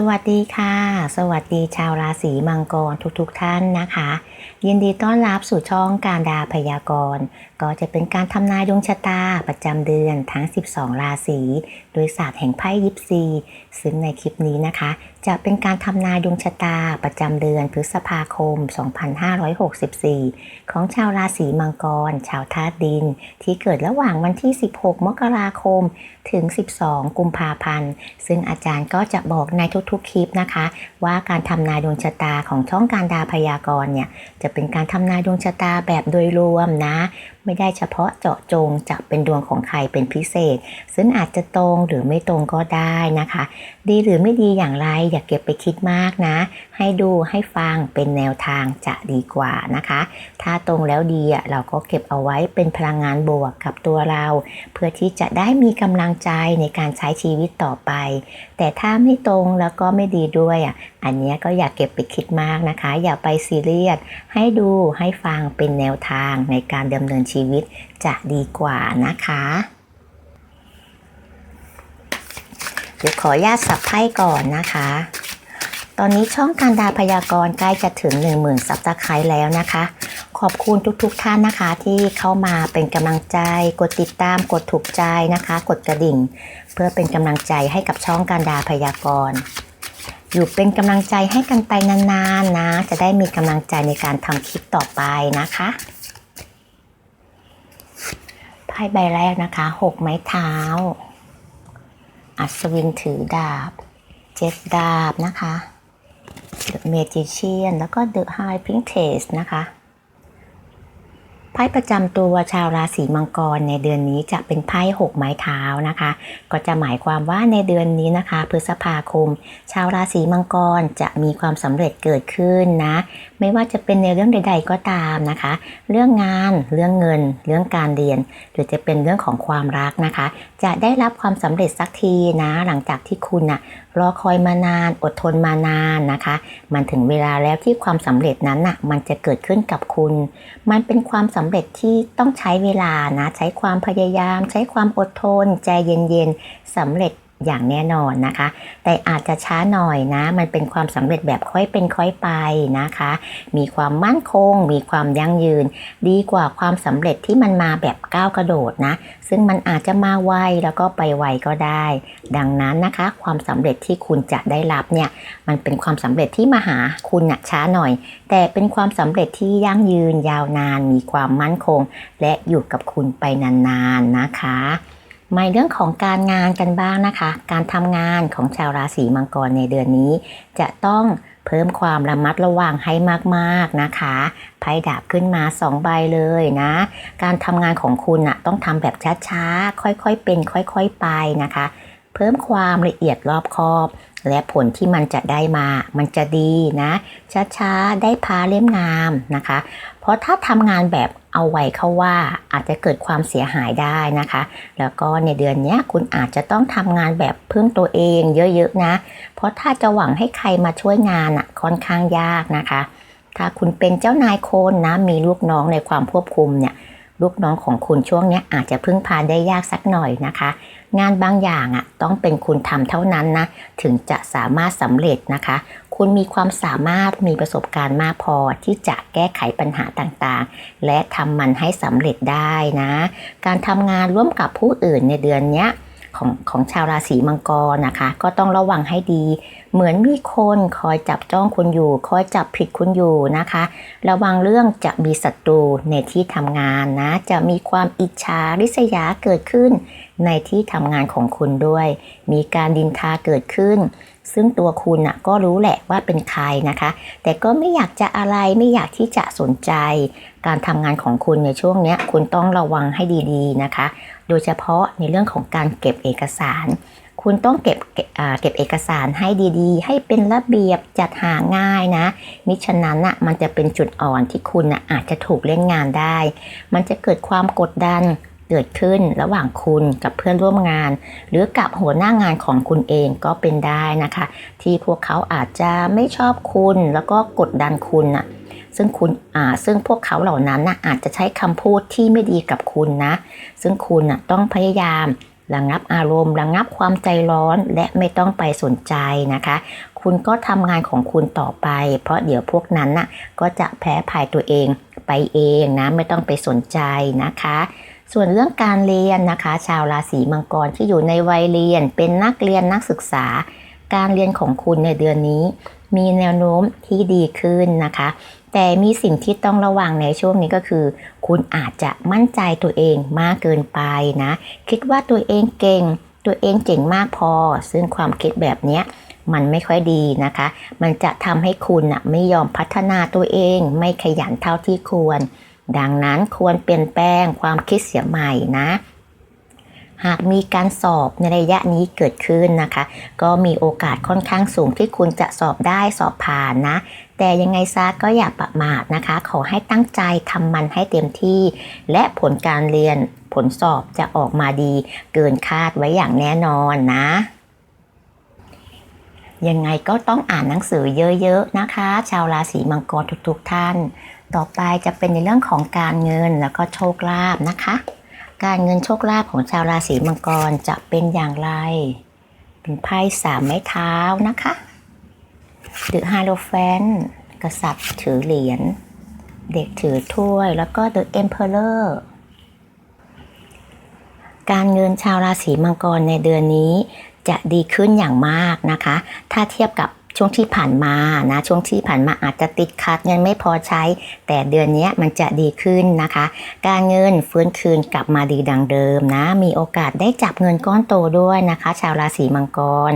สวัสดีค่ะ สวัสดีชาวราศีมังกรทุกๆทท่านนะคะ ยินดีต้อนรับสู่ช่องการดาพยากรณ์ ก็จะเป็นการทำนายดวงชะตาประจำเดือนทั้ง 12 ราศีโดยศาสตร์แห่งไพ่ยิปซี ซึ่งในคลิปนี้นะคะ จะเป็นการทำนายดวงชะตาประจำเดือนพฤษภาคม 2564 ของชาวราศีมังกร ชาวธาตุดิน ที่เกิดระหว่างวันที่ 16 มกราคม ถึง 12 กุมภาพันธ์ ซึ่งอาจารย์ก็จะบอกในทุกๆคลิปนะคะ ว่าการทำนายดวงชะตาของช่องการดาพยากรณ์เนี่ยจะเป็นการทำนายดวงชะตาแบบโดยรวมนะ ไม่ได้เฉพาะเจาะจงจะเป็นดวงของใครเป็นพิเศษ ซึ่งอาจจะตรงหรือไม่ตรงก็ได้นะคะ ดีหรือไม่ดีอย่างไรอย่าเก็บไปคิดมากนะ ให้ดูให้ฟังเป็นแนวทางจะดีกว่านะคะ ถ้าตรงแล้วดีอะเราก็เก็บเอาไว้เป็นพลังงานบวกกับตัวเรา เพื่อที่จะได้มีกำลังใจในการใช้ชีวิตต่อไป แต่ถ้าไม่ตรงแล้วก็ไม่ดีด้วยอะอันนี้ก็อย่าเก็บไปคิดมากนะคะ อย่าไปซีเรียสให้ดูให้ฟังเป็นแนวทางในการดำเนินชีวิตจะดีกว่านะคะเดี๋ยวขออนุญาตสับไพ่ก่อนนะคะ ตอนนี้ช่องการดาพยากรณ์ใกล้จะถึง 10,000ซับสไครต์แล้วนะคะ ขอบคุณทุกๆทท่านนะคะ ที่เข้ามาเป็นกำลังใจ กดติดตาม กดถูกใจนะคะ กดกระดิ่ง เพื่อเป็นกำลังใจให้กับช่องการดาพยากรณ์อยู่เป็นกำลังใจให้กันไปนานๆนะ จะได้มีกำลังใจในการทำคลิปต่อไปนะคะ ไพ่ใบแรกนะคะหกไม้เท้า อัศวินถือดาบเจ็ดดาบนะคะ The Magician แล้วก็ The High Princess นะคะ ไพ่ประจำตัวชาวราศีมังกรในเดือนนี้จะเป็นไพ่หกไม้เท้านะคะ ก็จะหมายความว่าในเดือนนี้นะคะ พฤษภาคม ชาวราศีมังกรจะมีความสำเร็จเกิดขึ้นนะ ไม่ว่าจะเป็นในเรื่องใด ๆ ก็ตามนะคะ เรื่องงานเรื่องเงิน เรื่องการเรียน หรือจะเป็นเรื่องของความรักนะคะ จะได้รับความสำเร็จสักทีนะ หลังจากที่คุณน่ะรอคอยมานานอดทนมานานนะคะ มันถึงเวลาแล้วที่ความสำเร็จนั้นน่ะมันจะเกิดขึ้นกับคุณ มันเป็นความสำเร็จที่ต้องใช้เวลานะ ใช้ความพยายาม ใช้ความอดทน ใจเย็นๆสำเร็จ อย่างแน่นอนนะคะ แต่อาจจะช้าหน่อยนะ มันเป็นความสำเร็จแบบค่อยเป็นค่อยไปนะคะ มีความมั่นคง มีความยั่งยืน ดีกว่าความสำเร็จที่มันมาแบบก้าวกระโดดนะ ซึ่งมันอาจจะมาไวแล้วก็ไปไวก็ได้ ดังนั้นนะคะ ความสำเร็จที่คุณจะได้รับเนี่ยมันเป็นความสำเร็จที่มาหาคุณนะช้าหน่อย แต่เป็นความสำเร็จที่ยั่งยืนยาวนาน มีความมั่นคง และอยู่กับคุณไปนานๆนะคะ มาเรื่องของการงานกันบ้างนะคะ การทำงานของชาวราศีมังกรในเดือนนี้ จะต้องเพิ่มความระมัดระวังให้มากๆนะคะไพ่ดาบขึ้นมา2ใบเลยนะ การทำงานของคุณน่ะต้องทำแบบช้าๆ ค่อยๆเป็น ค่อยๆไปนะคะ เพิ่มความละเอียดรอบคอบ และผลที่มันจะได้มา มันจะดีนะ ช้าๆ ได้พาเล่มงามนะคะ เพราะถ้าทำงานแบบ เอาไว้เข้าว่าอาจจะเกิดความเสียหายได้นะคะ แล้วก็ในเดือนนี้คุณอาจจะต้องทำงานแบบพึ่งตัวเองเยอะๆนะ เพราะถ้าจะหวังให้ใครมาช่วยงานอะค่อนข้างยากนะคะ ถ้าคุณเป็นเจ้านายคนนะมีลูกน้องในความควบคุมเนี่ยลูกน้องของคุณช่วงนี้อาจจะพึ่งพาได้ยากสักหน่อยนะคะ งานบางอย่างอะต้องเป็นคุณทำเท่านั้นนะถึงจะสามารถสำเร็จนะคะ คุณมีความสามารถมีประสบการณ์มากพอที่จะแก้ไขปัญหาต่างๆ และทำมันให้สำเร็จได้นะ การทำงานร่วมกับผู้อื่นในเดือนนี้ของของชาวราศีมังกรนะคะ ก็ต้องระวังให้ดี เหมือนมีคนคอยจับจ้องคุณอยู่ คอยจับผิดคุณอยู่นะคะ ระวังเรื่องจะมีศัตรูในที่ทำงานนะ จะมีความอิจฉาริษยาเกิดขึ้นในที่ทำงานของคุณด้วย มีการดินทาเกิดขึ้น ซึ่งตัวคุณน่ะก็รู้แหละว่าเป็นใครนะคะ แต่ก็ไม่อยากจะอะไรไม่อยากที่จะสนใจ การทำงานของคุณในช่วงนี้คุณต้องระวังให้ดีๆนะคะ โดยเฉพาะในเรื่องของการเก็บเอกสาร คุณต้องเก็บเก็บเอกสารให้ดีๆ ให้เป็นระเบียบจัดหาง่ายนะ มิฉะนั้นน่ะมันจะเป็นจุดอ่อนที่คุณนะอาจจะถูกเล่นงานได้ มันจะเกิดความกดดัน เกิดขึ้นระหว่างคุณกับเพื่อนร่วมงาน หรือกับหัวหน้างานของคุณเองก็เป็นได้นะคะ ที่พวกเขาอาจจะไม่ชอบคุณแล้วก็กดดันคุณน่ะซึ่งคุณอ่าซึ่งพวกเขาเหล่านั้นน่ะอาจจะใช้คำพูดที่ไม่ดีกับคุณนะ ซึ่งคุณน่ะต้องพยายามระงับอารมณ์ระงับความใจร้อนและไม่ต้องไปสนใจนะคะ คุณก็ทำงานของคุณต่อไป เพราะเดี๋ยวพวกนั้นน่ะก็จะแพ้ภายตัวเองไปเองนะ ไม่ต้องไปสนใจนะคะ ส่วนเรื่องการเรียนนะคะ ชาวราศีมังกรที่อยู่ในวัยเรียน เป็นนักเรียนนักศึกษา การเรียนของคุณในเดือนนี้ มีแนวโน้มที่ดีขึ้นนะคะ แต่มีสิ่งที่ต้องระวังในช่วงนี้ก็คือ คุณอาจจะมั่นใจตัวเองมากเกินไปนะ คิดว่าตัวเองเก่ง ตัวเองเจ๋งมากพอ ซึ่งความคิดแบบนี้มันไม่ค่อยดีนะคะ มันจะทำให้คุณนะไม่ยอมพัฒนาตัวเอง ไม่ขยันเท่าที่ควร ดังนั้นควรเปลี่ยนแปลงความคิดเสียใหม่นะ หากมีการสอบในระยะนี้เกิดขึ้นนะคะ ก็มีโอกาสค่อนข้างสูงที่คุณจะสอบได้สอบผ่านนะ แต่ยังไงซะก็อย่าประมาทนะคะ ขอให้ตั้งใจทำมันให้เต็มที่ และผลการเรียนผลสอบจะออกมาดี เกินคาดไว้อย่างแน่นอนนะ ยังไงก็ต้องอ่านหนังสือเยอะๆนะคะ ชาวราศีมังกรทุกๆท่าน ต่อไปจะเป็นในเรื่องของการเงินแล้วก็โชคลาภนะคะ การเงินโชคลาภของชาวราศีมังกรจะเป็นอย่างไร เป็นไพ่สามไม้เท้านะคะเดอะฮาโลแฟนกษัตริย์ถือเหรียญเด็กถือถ้วย แล้วก็เดอะเอ็มเพอเรอร์การเงินชาวราศีมังกรในเดือนนี้ จะดีขึ้นอย่างมากนะคะ ถ้าเทียบกับช่วงที่ผ่านมานะช่วงที่ผ่านมาอาจจะติดขัดเงินไม่พอใช้ แต่เดือนนี้มันจะดีขึ้นนะคะ การเงินฟื้นคืนกลับมาดีดังเดิมนะ มีโอกาสได้จับเงินก้อนโตด้วยนะคะ ชาวราศีมังกร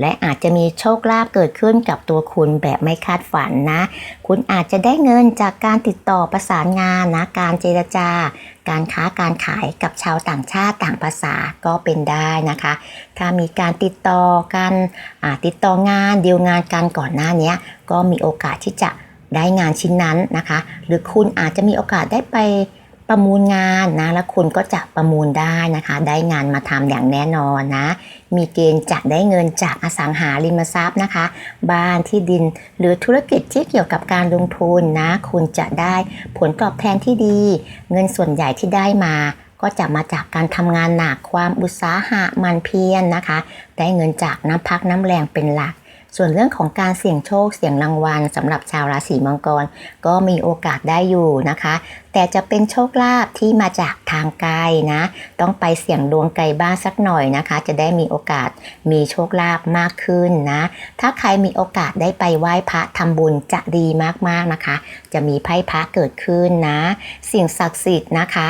และอาจจะมีโชคลาภเกิดขึ้นกับตัวคุณแบบไม่คาดฝันนะคุณอาจจะได้เงินจากการติดต่อประสานงานนะการเจรจา การค้าการขายกับชาวต่างชาติต่างภาษาก็เป็นได้นะคะ ถ้ามีการติดต่อกันอ่าติดต่องานเดียวงานกันก่อนหน้านี้ก็มีโอกาสที่จะได้งานชิ้นนั้นนะคะ หรือคุณอาจจะมีโอกาสได้ไป ประมูลงานนะแล้วคุณก็จะประมูลได้นะคะ ได้งานมาทำอย่างแน่นอนนะ มีเกณฑ์จะได้เงินจากอสังหาริมทรัพย์นะคะ บ้านที่ดินหรือธุรกิจที่เกี่ยวกับการลงทุนนะ คุณจะได้ผลตอบแทนที่ดี เงินส่วนใหญ่ที่ได้มาก็จะมาจากการทำงานหนักความอุตสาหะมันเพียรนนะคะ ได้เงินจากน้ำพักน้ำแรงเป็นหลัก ส่วนเรื่องของการเสี่ยงโชคเสี่ยงรางวัลสำหรับชาวราศีมังกร ก็มีโอกาสได้อยู่นะคะ แต่จะเป็นโชคลาภที่มาจากทางไกลนะ ต้องไปเสี่ยงดวงไกลบ้างสักหน่อยนะคะ จะได้มีโอกาสมีโชคลาภมากขึ้นนะ ถ้าใครมีโอกาสได้ไปไหว้พระทำบุญจะดีมากๆนะคะ จะมีไพ่พระเกิดขึ้นนะ สิ่งศักดิ์สิทธิ์นะคะ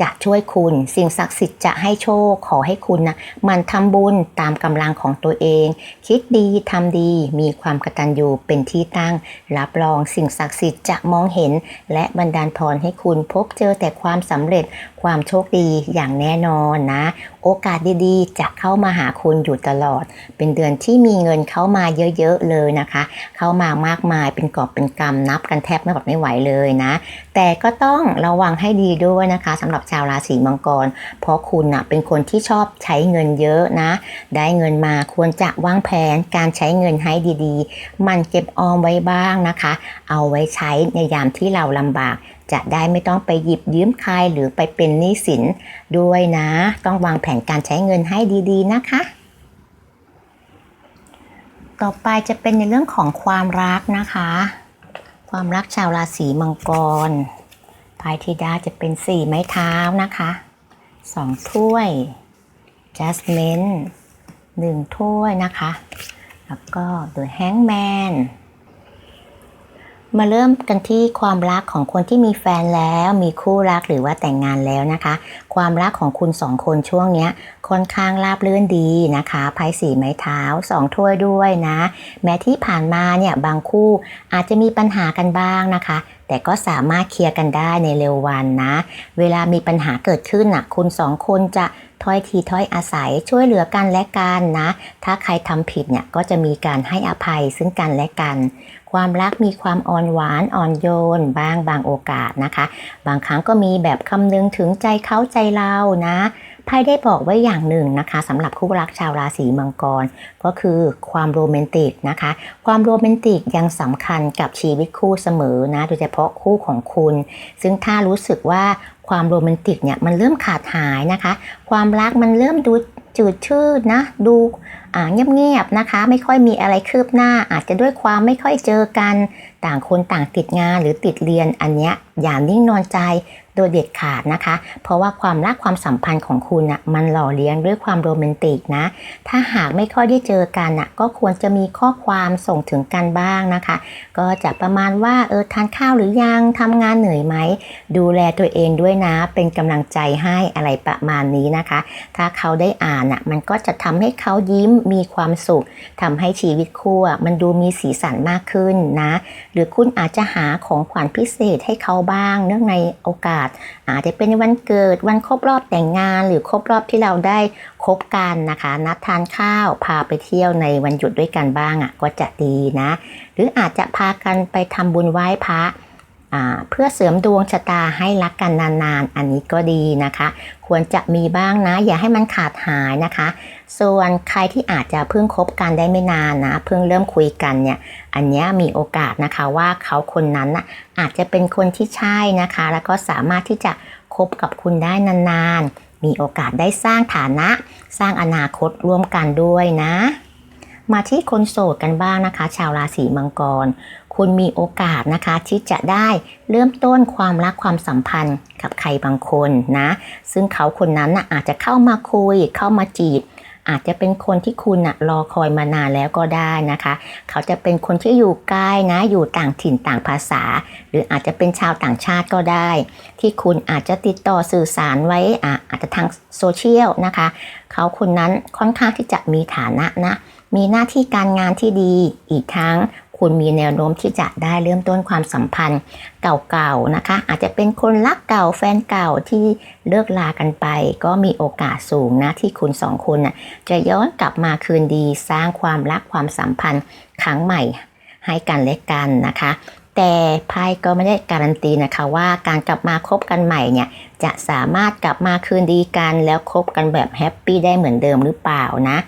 จะช่วยคุณ สิ่งศักดิ์สิทธิ์จะให้โชคขอให้คุณนะมันทำบุญตามกำลังของตัวเอง คิดดีทำดีมีความกตัญญูเป็นที่ตั้ง รับรองสิ่งศักดิ์สิทธิ์จะมองเห็น และบันดาลพรให้คุณพบเจอแต่ความสำเร็จ ความโชคดีอย่างแน่นอนนะ โอกาสดีๆ จะเข้ามาหาคุณอยู่ตลอด เป็นเดือนที่มีเงินเข้ามาเยอะๆเลยนะคะ เข้ามามากมายเป็นกอบเป็นกำนับกันแทบไม่หมดไม่ไหวเลยนะ แต่ก็ต้องระวังให้ดีด้วยนะคะสำหรับชาวราศีมังกร เพราะคุณนะเป็นคนที่ชอบใช้เงินเยอะนะ ได้เงินมาควรจะวางแผนการใช้เงินให้ดีๆ มันเก็บออมไว้บ้างนะคะ เอาไว้ใช้ในยามที่เราลำบาก จะได้ไม่ต้องไปหยิบยืมใครหรือไปเป็นหนี้สินด้วยนะ ต้องวางแผนการใช้เงินให้ดีๆนะคะ ต่อไปจะเป็นในเรื่องของความรักนะคะ ความรักชาวราศีมังกรพายธิดาจะเป็นสี่ไม้เท้านะคะสองถ้วยจัสเมนหนึ่งถ้วยนะคะ แล้วก็ The Hangman มาเริ่มกันที่ความรักของคนที่มีแฟนแล้วมีคู่รักหรือว่าแต่งงานแล้วนะคะ ความรักของคุณสองคนช่วงนี้ค่อนข้างราบเรื่อนดีนะคะไพ่สีไม้เท้าสองถ้วยด้วยนะ แม้ที่ผ่านมาเนี่ยบางคู่อาจจะมีปัญหากันบ้างนะคะ แต่ก็สามารถเคลียร์กันได้ในเร็ววันนะ เวลามีปัญหาเกิดขึ้นอะคุณสองคนจะถ้อยทีถ้อยอาศัยช่วยเหลือกันและกันนะ ถ้าใครทำผิดเนี่ยก็จะมีการให้อภัยซึ่งกันและกัน ความรักมีความอ่อนหวานอ่อนโยนบ้างบางโอกาสนะคะ บางครั้งก็มีแบบคำนึงถึงใจเขาใจเรานะไพ่ได้บอกไว้อย่างหนึ่งนะคะสำหรับคู่รักชาวราศีมังกร ก็คือความโรแมนติกนะคะ ความโรแมนติกยังสำคัญกับชีวิตคู่เสมอนะโดยเฉพาะคู่ของคุณ ซึ่งถ้ารู้สึกว่าความโรแมนติกเนี่ยมันเริ่มขาดหายนะคะ ความรักมันเริ่มดูจืดชืดนะดู เงียบๆนะคะ ไม่ค่อยมีอะไรคืบหน้าอาจจะด้วยความไม่ค่อยเจอกัน ต่างคนต่างติดงานหรือติดเรียนอันเนี้ย อย่านิ่งนอนใจโดยเด็ดขาดนะคะ เพราะว่าความรักความสัมพันธ์ของคุณน่ะมันหล่อเลี้ยงด้วยความโรแมนติกนะ ถ้าหากไม่ค่อยได้เจอกันน่ะก็ควรจะมีข้อความส่งถึงกันบ้างนะคะ ก็จะประมาณว่าเออทานข้าวหรือยังทำงานเหนื่อยไหม ดูแลตัวเองด้วยนะ เป็นกำลังใจให้อะไรประมาณนี้นะคะ ถ้าเขาได้อ่านน่ะมันก็จะทำให้เขายิ้มมีความสุขทำให้ชีวิตคู่อะมันดูมีสีสันมากขึ้นนะ หรือคุณอาจจะหาของขวัญพิเศษให้เขาบ้าง เนื่องในโอกาส อาจจะเป็นวันเกิดวันครบรอบแต่งงานหรือครบรอบที่เราได้คบกันนะคะ นัดทานข้าวพาไปเที่ยวในวันหยุดด้วยกันบ้างอะก็จะดีนะ หรืออาจจะพากันไปทำบุญไหว้พระ เพื่อเสริมดวงชะตาให้รักกันนานๆ อันนี้ก็ดีนะคะ ควรจะมีบ้างนะ อย่าให้มันขาดหายนะคะ ส่วนใครที่อาจจะเพิ่งคบกันได้ไม่นานนะ เพิ่งเริ่มคุยกันเนี่ย อันเนี้ยมีโอกาสนะคะว่าเขาคนนั้นน่ะอาจจะเป็นคนที่ใช่นะคะ แล้วก็สามารถที่จะคบกับคุณได้นานๆ มีโอกาสได้สร้างฐานะ สร้างอนาคตร่วมกันด้วยนะมาที่คนโสดกันบ้างนะคะ ชาวราศีมังกร คุณมีโอกาสนะคะที่จะได้เริ่มต้นความรักความสัมพันธ์กับใครบางคนนะ ซึ่งเขาคนนั้นนะอาจจะเข้ามาคุยเข้ามาจีบ อาจจะเป็นคนที่คุณนะรอคอยมานานแล้วก็ได้นะคะ เขาจะเป็นคนที่อยู่ใกล้นะอยู่ต่างถิ่นต่างภาษา หรืออาจจะเป็นชาวต่างชาติก็ได้ ที่คุณอาจจะติดต่อสื่อสารไว้อะอาจจะทางโซเชียลนะคะ เขาคนนั้นค่อนข้างที่จะมีฐานะนะมีหน้าที่การงานที่ดีอีกทั้ง คุณมีแนวโน้มที่จะได้เริ่มต้นความสัมพันธ์เก่าๆนะคะ อาจจะเป็นคนรักเก่าแฟนเก่าที่เลิกลากันไป ก็มีโอกาสสูงนะที่คุณสองคนนะจะย้อนกลับมาคืนดีสร้างความรักความสัมพันธ์ครั้งใหม่ให้กันและกันนะคะแต่ไพ่ก็ไม่ได้การันตีนะคะว่าการกลับมาคบกันใหม่เนี่ยจะสามารถกลับมาคืนดีกัน แล้วคบกันแบบแฮปปี้ได้เหมือนเดิมหรือเปล่านะ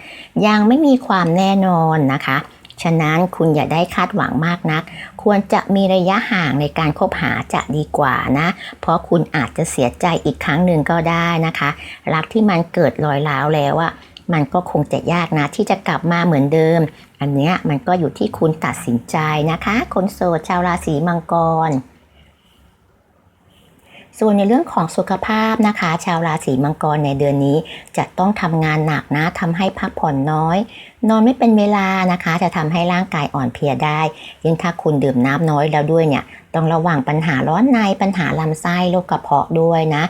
ยังไม่มีความแน่นอนนะคะ ฉะนั้นคุณอย่าได้คาดหวังมากนัก ควรจะมีระยะห่างในการคบหาจะดีกว่านะ เพราะคุณอาจจะเสียใจอีกครั้งหนึ่งก็ได้นะคะ รักที่มันเกิดรอยร้าวแล้วอะมันก็คงจะยากนะที่จะกลับมาเหมือนเดิม อันเนี้ยมันก็อยู่ที่คุณตัดสินใจนะคะ คนโสดชาวราศีมังกร ส่วนในเรื่องของสุขภาพนะคะ ชาวราศีมังกรในเดือนนี้ จะต้องทำงานหนักนะทำให้พักผ่อนน้อย นอนไม่เป็นเวลานะคะ จะทำให้ร่างกายอ่อนเพลียได้ยิ่งถ้าคุณดื่มน้ำน้อยแล้วด้วยเนี่ยต้องระวังปัญหาร้อนในปัญหาลำไส้โรคกระเพาะด้วยนะ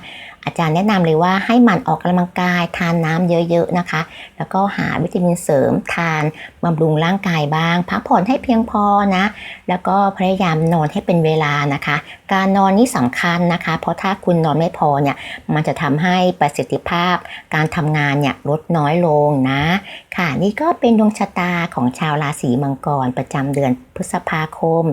อาจารย์แนะนำเลยว่าให้หมันออกกำลังกายทานน้ำเยอะๆนะคะ แล้วก็หาวิตามินเสริมทานบำรุงร่างกายบ้าง พักผ่อนให้เพียงพอนะ แล้วก็พยายามนอนให้เป็นเวลานะคะ การนอนนี่สำคัญนะคะ เพราะถ้าคุณนอนไม่พอเนี่ยมันจะทำให้ประสิทธิภาพ การทำงานเนี่ยลดน้อยลงนะ ค่ะนี่ก็เป็นดวงชะตาของชาวราศีมังกรประจำเดือนพฤษภาคม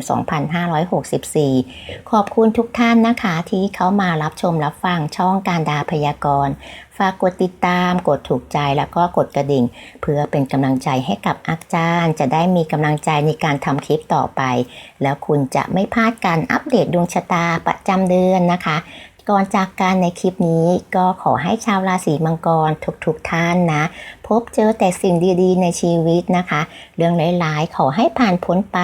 2564 ขอบคุณทุกท่านนะคะที่เข้ามารับชมรับฟังช่องการดาพยากรณ์ ฝากกดติดตามกดถูกใจแล้วก็กดกระดิ่ง เพื่อเป็นกำลังใจให้กับอาจารย์ จะได้มีกำลังใจในการทำคลิปต่อไป แล้วคุณจะไม่พลาดการอัปเดตดวงชะตาประจำเดือนนะคะ ก่อนจากการในคลิปนี้ก็ขอให้ชาวราศีมังกรทุกๆทท่านนะ พบเจอแต่สิ่งดีๆ ในชีวิตนะคะ เรื่องร้ายๆ ขอให้ผ่านพ้นไป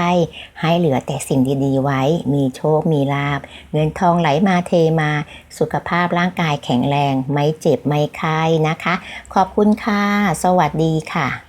ให้เหลือแต่สิ่งดีๆ ไว้ มีโชค มีลาบ เงินทองไหลมาเทมา สุขภาพร่างกายแข็งแรง ไม่เจ็บไม่ไข้นะคะ ขอบคุณค่ะ สวัสดีค่ะ